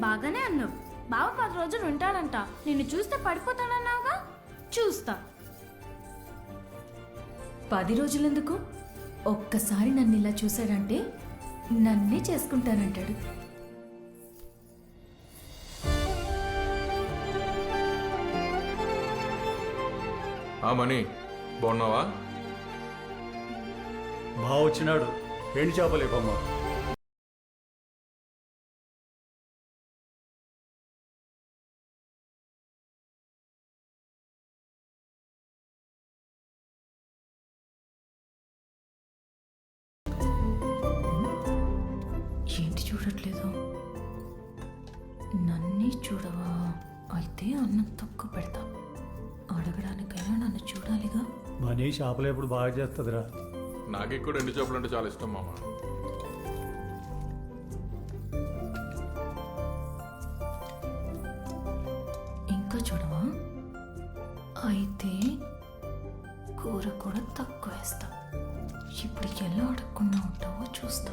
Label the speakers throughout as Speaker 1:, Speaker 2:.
Speaker 1: బాగానే అన్నావు. బావ పది రోజులు ఉంటాడంట. నిన్ను చూస్తే పడిపోతాడన్నావుగా చూస్తా.
Speaker 2: పది రోజులెందుకు? ఒక్కసారి నన్ను ఇలా చూశాడంటే నన్నే చేసుకుంటానంటాడు.
Speaker 3: ఆ మణి బాగున్నావా?
Speaker 4: బాగా వచ్చినాడు ఎండి చేపలేపమ్మ
Speaker 2: చూడట్లేదు నన్నే చూడవా? అయితే అన్నం తక్కువ పెడతా. అడగడానికైనా నన్ను చూడాలిగా?
Speaker 4: మనీ చేపలు ఎప్పుడు బాగా చేస్తుందిరా.
Speaker 3: నాకు కూడా ఎండు చేపలు అంటే చాలా ఇష్టం మామ.
Speaker 2: ఇంకా చూడవా? అయితే కూర కూడా తక్కువ వేస్తా. ఇప్పుడు ఎలా అడగకుండా ఉంటావో చూస్తా.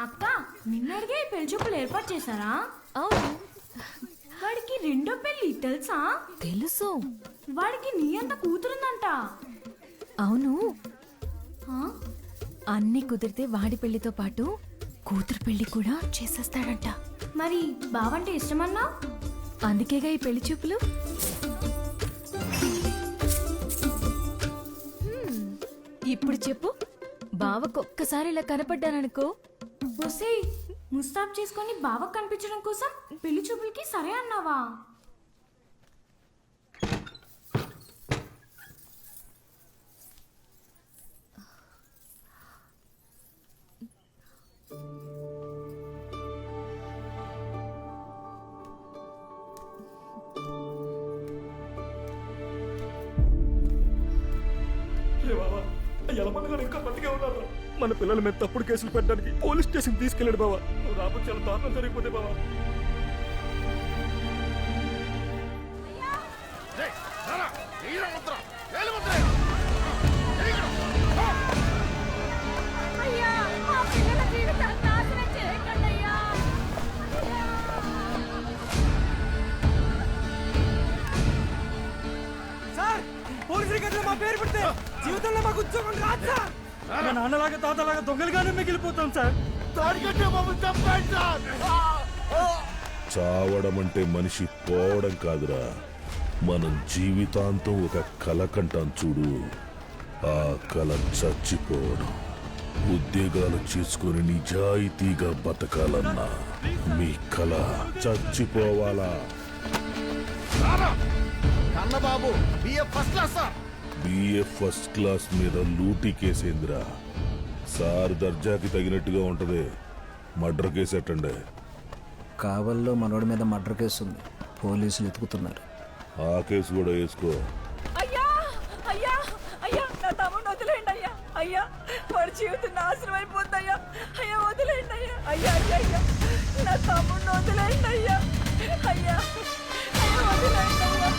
Speaker 1: అక్క నిన్నడిగే పెళ్ళి చూపులు ఏర్పాటు చేశారా?
Speaker 2: అవును.
Speaker 1: వాడికి రెండో పెళ్ళి తెలుసా?
Speaker 2: తెలుసు.
Speaker 1: వాడికి నీ అంత కూతురుందంట.
Speaker 2: అవును? అన్ని కుదిరితే వాడి పెళ్ళితో పాటు కూతురు పెళ్ళి కూడా చేసేస్తాడంట.
Speaker 1: మరి బావంటే ఇష్టమన్నా?
Speaker 2: అందుకేగా ఈ పెళ్ళి చూపులు? ఇప్పుడు చెప్పు. బావకు ఒక్కసారి ఇలా కనపడ్డాననుకో.
Speaker 1: వసే ముస్తాబ్ చేసుకొని బావకు కనిపించడం కోసం పెళ్ళి చూపులకి సరే అన్నావా?
Speaker 5: మన పిల్లల మీద తప్పుడు కేసులు పెట్టడానికి పోలీస్ స్టేషన్ తీసుకెళ్ళాడు బావా. రాబోతు చాలా దారుణం జరిగిపోతే బావా.
Speaker 6: సార్ మా పేరు పెడితే జీవితంలో మాకు ఉద్యోగం రాదు సార్.
Speaker 4: మా నాన్నలాగా తాతలాగా దొంగలుగానే మిగిలిపోతాం సార్.
Speaker 7: చావడం అంటే మనిషి పోవడం కాదురా. మనం జీవితాంతం ఒక కల కంటాం చూడు. ఆ కల చచ్చిపోవడం. ఉద్యోగాలు చేసుకొని నిజాయితీగా బతకాలన్నా మీ కల చచ్చిపోవాలా?
Speaker 8: Kannababu BF first class sir.
Speaker 7: BA first class మీద లూటీ కేసేంద్రా? సార్ దర్జాకి తగినట్టుగా ఉంటది. మర్డర్ కేసు ఎట్టండి?
Speaker 8: కావల్లో మనోడి మీద మర్డర్ కేసు ఉంది. పోలీసులు ఎతుకుతున్నారు.
Speaker 7: ఆ కేసు కూడా వేసుకో.
Speaker 9: అయ్యా! అయ్యా! అయ్యా! నా తమ్ముడు వదిలేండి అయ్యా! అయ్యా! వాడి జీవితం నాశనం అయిపోద్దయ్యా అయ్యా! వదిలేండి అయ్యా! అయ్యా అయ్యా అయ్యా! నా తమ్ముడు వదిలేండి అయ్యా! అయ్యా! అయ్యా వదిలేండి అయ్యా!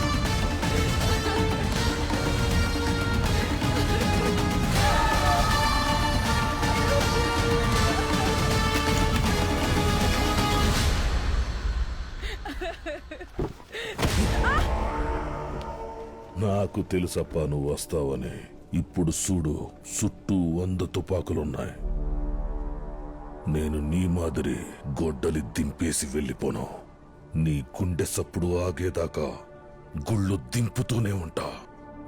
Speaker 7: నాకు తెలుసప్పా నువ్వు వస్తావని. ఇప్పుడు చూడు చుట్టూ వంద తుపాకులున్నాయి. నేను నీ మాదిరి గొడ్డలి దింపేసి వెళ్ళిపోను. నీ గుండె సప్పుడు ఆగేదాకా గుళ్ళు దింపుతూనే ఉంటా.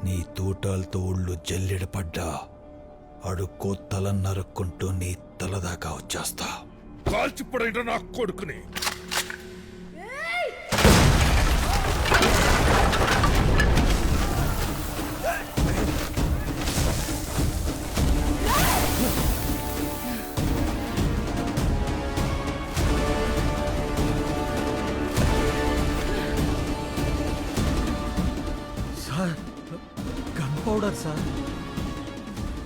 Speaker 10: నీ తూటాలతో ఒళ్ళు జల్లెడపడ్డా అడుక్కో తల నరుక్కుంటూ నీ తలదాకా వచ్చేస్తా.
Speaker 7: కాల్చిపడైన నా కొడుకుని.
Speaker 10: Powder sir.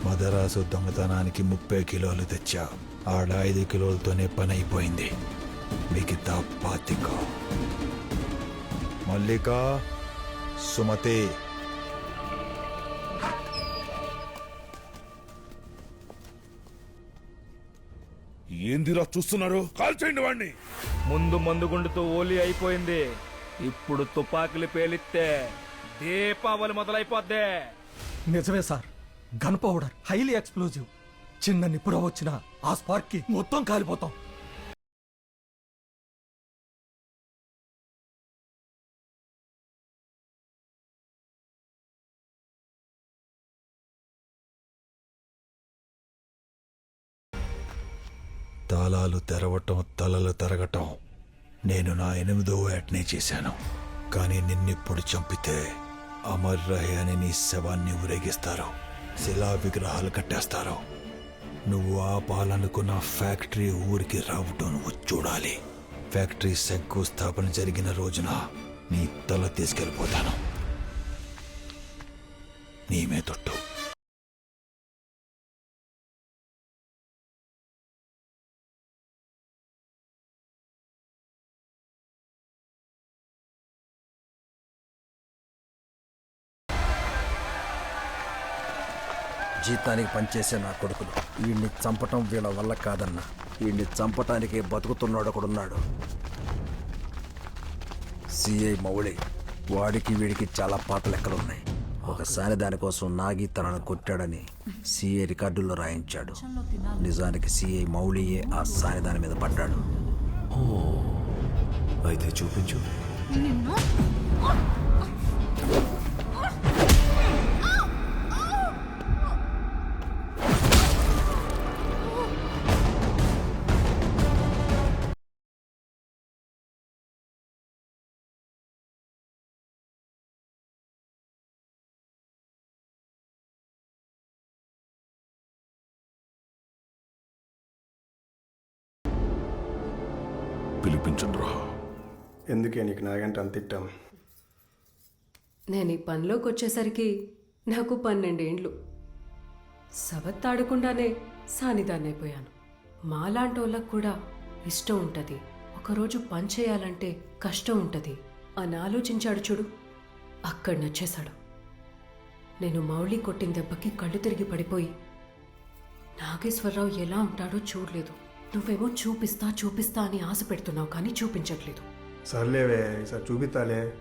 Speaker 10: మదరాసు దొంగతనానికి ముప్పై కిలోలు తెచ్చా. ఆడ ఐదు కిలోలతోనే పని అయిపోయింది మిగతా పాతిక. మల్లిక సుమతి.
Speaker 7: ఏందిరా చూస్తున్నారు? కాల్ చేయండి వాడిని
Speaker 5: ముందు మందుగుండుతో ఓలీ అయిపోయింది. ఇప్పుడు తుపాకులు పేలిస్తే దీపావళి మొదలైపోద్ది.
Speaker 6: నిజమే sir. Gun powder highly explosive. చిన్న నిప్పుర వచ్చిన ఆ స్పార్క్కి మొత్తం కాలిపోతాం.
Speaker 10: తాళాలు తెరవటం తలలు తరగటం. నేను నా ఎనిమిదో వేటనే చేశాను. కానీ నిన్నిప్పుడు చంపితే అమర్ రహే అని నీ శవాన్ని ఊరేగిస్తారు. శిలా విగ్రహాలు కట్టేస్తారు. నువ్వు ఆపాలనుకున్న ఫ్యాక్టరీ ఊరికి రావటం నువ్వు చూడాలి. ఫ్యాక్టరీ శంకుస్థాపన జరిగిన రోజున నీ తల తీసుకెళ్ళిపోతాను. నీమే తొట్టు.
Speaker 8: జీతానికి పనిచేసే నా కొడుకులు. వీడిని చంపటం వీళ్ళ వల్ల కాదన్నా. వీడిని చంపటానికి బతుకుతున్నాడు ఒకడున్నాడు. సిఐ మౌళి వాడికి వీడికి చాలా పాత లెక్కలున్నాయి. ఒకసారి దానికోసం నాగి తనను కొట్టాడని సిఐ రికార్డుల్లో రాయించాడు. నిజానికి సిఐ మౌళియే ఆ సాని దాని మీద పడ్డాడు.
Speaker 10: అయితే చూపించు.
Speaker 7: పిలిపించండి రా
Speaker 4: ఎందుకే నీకు నాగంటే అంత ఇట్టాం
Speaker 9: నేను ఈ పనిలోకి వచ్చేసరికి నాకు పన్నెండేండ్లు. సవత్తాడకుండానే సానిదాన్నైపోయాను మాలాంటి వాళ్ళకు కూడా ఇష్టం ఉంటుంది. ఒకరోజు పని చేయాలంటే కష్టం ఉంటుంది. అని ఆలోచించాడు చూడు. అక్కడ నచ్చేశాడు. నేను మౌళి కొట్టిన దెబ్బకి కళ్ళు తిరిగి పడిపోయి నాగేశ్వరరావు ఎలా ఉంటాడో చూడలేదు. నువ్వేమో చూపిస్తా చూపిస్తా అని ఆశ పెడుతున్నావు కానీ చూపించట్లేదు.
Speaker 4: సర్లేవే ఈసారి చూపిస్తాలే.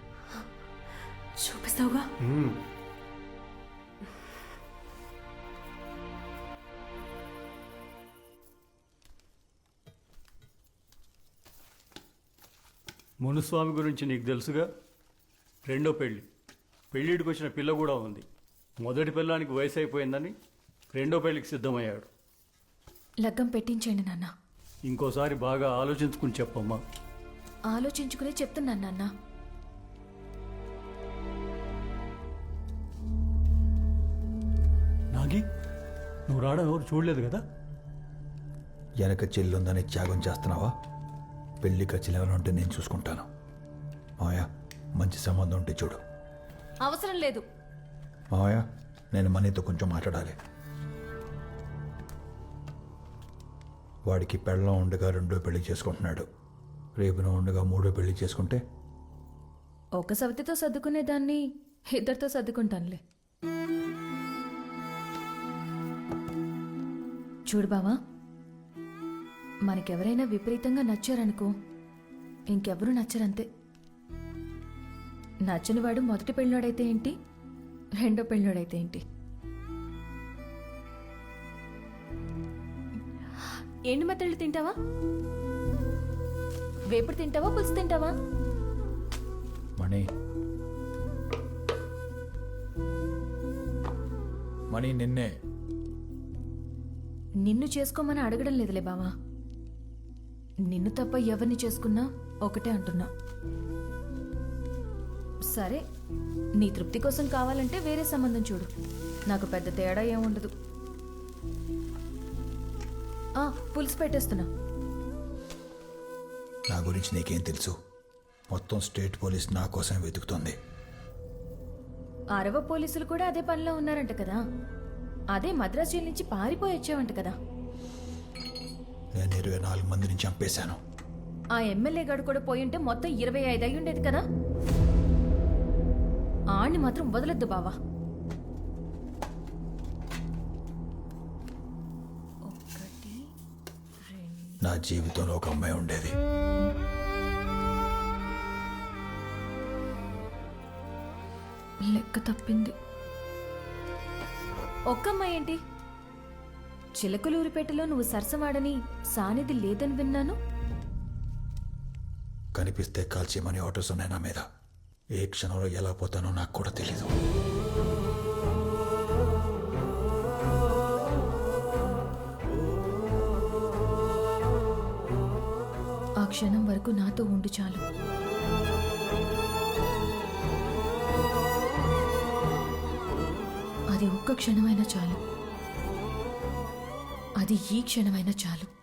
Speaker 9: చూపిస్తావుగా?
Speaker 4: మునుస్వామి గురించి నీకు తెలుసుగా? రెండో పెళ్ళి. పెళ్ళిడికి వచ్చిన పిల్ల కూడా ఉంది. మొదటి పిల్లానికి వయసు అయిపోయిందని రెండో పెళ్ళికి సిద్ధమయ్యాడు.
Speaker 2: లగ్గం పెట్టించండి నాన్న.
Speaker 4: ఇంకోసారి బాగా ఆలోచించుకుని చెప్పమ్మా.
Speaker 2: ఆలోచించుకునే చెప్తున్నాను నాన్న.
Speaker 4: నాగి నువ్వు రావడం ఎవరు చూడలేదు కదా?
Speaker 10: వెనక చెల్లుందని త్యాగం చేస్తున్నావా? పెళ్ళి ఖర్చులు ఉంటే నేను చూసుకుంటాను. మావయ్య మంచి సంబంధం ఉంటే చూడు.
Speaker 2: అవసరం లేదు.
Speaker 10: మావయ్య నేను మనీతో కొంచెం మాట్లాడాలి. వాడికి పెళ్ళం ఉండగా రెండో పెళ్ళి చేసుకుంటున్నాడు. రేపున ఉండగా మూడో పెళ్ళి చేసుకుంటే?
Speaker 2: ఒక సవతితో సర్దుకునేదాన్ని ఇద్దరితో సర్దుకుంటానులే. చూడు బావా మనకెవరైనా విపరీతంగా నచ్చారనుకో ఇంకెవరూ నచ్చరంతే. నచ్చని వాడు మొదటి పెళ్ళోడైతే ఏంటి? రెండో పెళ్ళోడైతే ఏంటి? ఎండు మెత్తళ్ళు తింటావా? వేపుడు తింటావా పులుసు తింటావా?
Speaker 10: మణి. మణి నిన్నే.
Speaker 2: నిన్ను చేసుకోమని అడగడం లేదులే బావా. నిన్ను తప్ప ఎవరిని చేసుకున్నా ఒకటే అంటున్నా. సరే నీ తృప్తి కోసం కావాలంటే వేరే సంబంధం చూడు. నాకు పెద్ద తేడా ఏముండదు పులుసు పెట్టేస్తున్నా.
Speaker 10: నా గురించి నీకేం తెలుసు? మొత్తం స్టేట్ పోలీస్ నా కోసం వెతుకుతోంది.
Speaker 2: అరవ పోలీసులు కూడా అదే పనిలో ఉన్నారంట కదా? అదే మద్రాసు జైలు నుంచి పారిపోయి వచ్చావంట కదా?
Speaker 10: నేను ఇరవై నాలుగు మందిని చంపేశాను.
Speaker 2: ఆ ఎమ్మెల్యే గడు కూడా పోయి ఉంటే మొత్తం ఇరవై ఐదు అయి ఉండేది కదా? ఆణ్ణి మాత్రం వదలొద్దు బావా.
Speaker 10: నా జీవితంలో ఒక అమ్మాయి ఉండేది.
Speaker 2: లెక్క తప్పింది. ఒక్కమ్మాయి ఏంటి? చిలకలూరిపేటలో నువ్వు సరసవాడని సానిది లేదని విన్నాను.
Speaker 10: కనిపిస్తే కాల్చేయమని ఆటోస్ ఉన్నాయి నా మీద. ఏ క్షణంలో ఎలా పోతానో నాకు కూడా తెలీదు.
Speaker 2: ఆ క్షణం వరకు నాతో ఉండు చాలు. అది ఒక్క క్షణమైనా చాలు. అది ఈ క్షణమైనా చాలు.